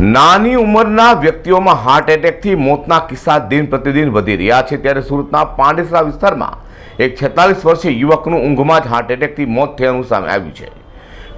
નાની ઉંમરના વ્યક્તિઓમાં હાર્ટ એટેકથી મોતના કિસ્સા દિન પ્રતિદિન વધી રહ્યા છે. ત્યારે સુરતના પાંડેસરા વિસ્તારમાં એક છેતાલીસ વર્ષીય યુવકનું ઊંઘમાં જ હાર્ટ એટેકથી મોત થયાનું સામે આવ્યું છે.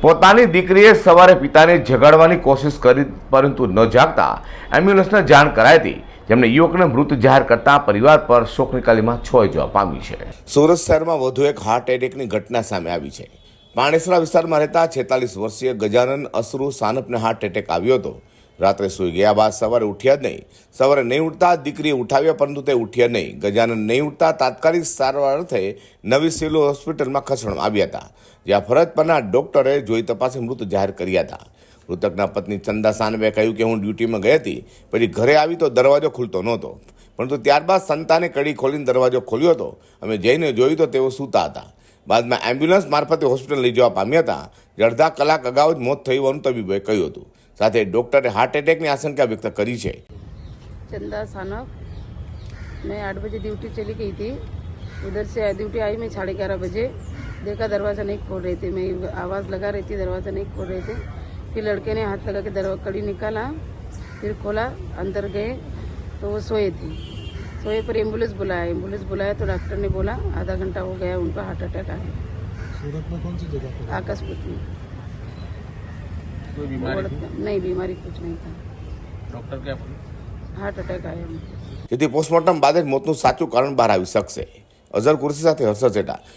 પોતાની દીકરીએ સવારે પિતાને જગાડવાની કોશિશ કરી, પરંતુ ન જાગતા એમ્બ્યુલન્સને જાણ કરાઈ હતી. જેમણે યુવકને મૃત જાહેર કરતા પરિવાર પર શોકની કાલીમાં છોઈ જવા પામી છે. સુરત શહેરમાં વધુ એક હાર્ટ એટેકની ઘટના સામે આવી છે. પાણેસરા વિસ્તારમાં રહેતા છેતાલીસ વર્ષીય ગજાનન અસરુ સાનપને હાર્ટ એટેક આવ્યો હતો. રાત્રે સૂઈ ગયા બાદ સવારે ઉઠ્યા જ નહીં. સવારે નહીં ઉઠતા દીકરીએ ઉઠાવ્યા, પરંતુ તે ઉઠ્યા નહીં. ગજાનન નહીં ઉઠતા તાત્કાલિક સારવાર અર્થે નવી સિવિલ હોસ્પિટલમાં ખસેડવામાં આવ્યા હતા. જ્યાં ફરજ પરના ડોક્ટરે જોઈ તપાસે મૃત જાહેર કર્યા હતા. મૃતકના પત્ની ચંદા સાનવે કહ્યું કે હું ડ્યુટીમાં ગઈ હતી, પછી ઘરે આવી તો દરવાજો ખુલતો નહોતો. પરંતુ ત્યારબાદ સંતાને કડી ખોલીને દરવાજો ખોલ્યો હતો. અમે જઈને જોયું તો તેઓ સૂતા હતા. બાદમાં એમ્બ્યુલન્સ મારફતે હોસ્પિટલ લઈ જવા પામ્યા હતા. અડધા કલાક અગાઉ જ મોત થઈ હોવાનું તબીબોએ કહ્યું હતું. સાથે ડોક્ટરે હાર્ટ એટેકની આશંકા વ્યક્ત કરી છે चंदा सानप मैं आठ बजे ड्यूटी चली गई थी उधर से ड्यूटी आई मैं साढ़े ग्यारह बजे देखा दरवाज़ा नहीं खोल रहे थे मैं आवाज़ लगा रही थी दरवाज़ा नहीं खोल रहे थे फिर लड़के ने हाथ लगा के दरवाजा कड़ी निकाला फिर खोला अंदर गए तो वो सोए थे सोए पर एम्बुलेंस बुलाया एम्बुलेंस बुलाया तो डॉक्टर ने बोला आधा घंटा हो गया उनका हार्ट अटैक आया सूरत में कौन सी जगह पर आकाशपुर में कोई बीमारी थी? नहीं बीमारी कुछ नहीं था डॉक्टर क्या बोले हार्ट अटैक आया उनको જેથી પોસ્ટમોર્ટમ બાદ જ મોતનું સાચું કારણ બહાર આવી શકશે અઝર કુર્સી સાથે હર્ષદ ચેટા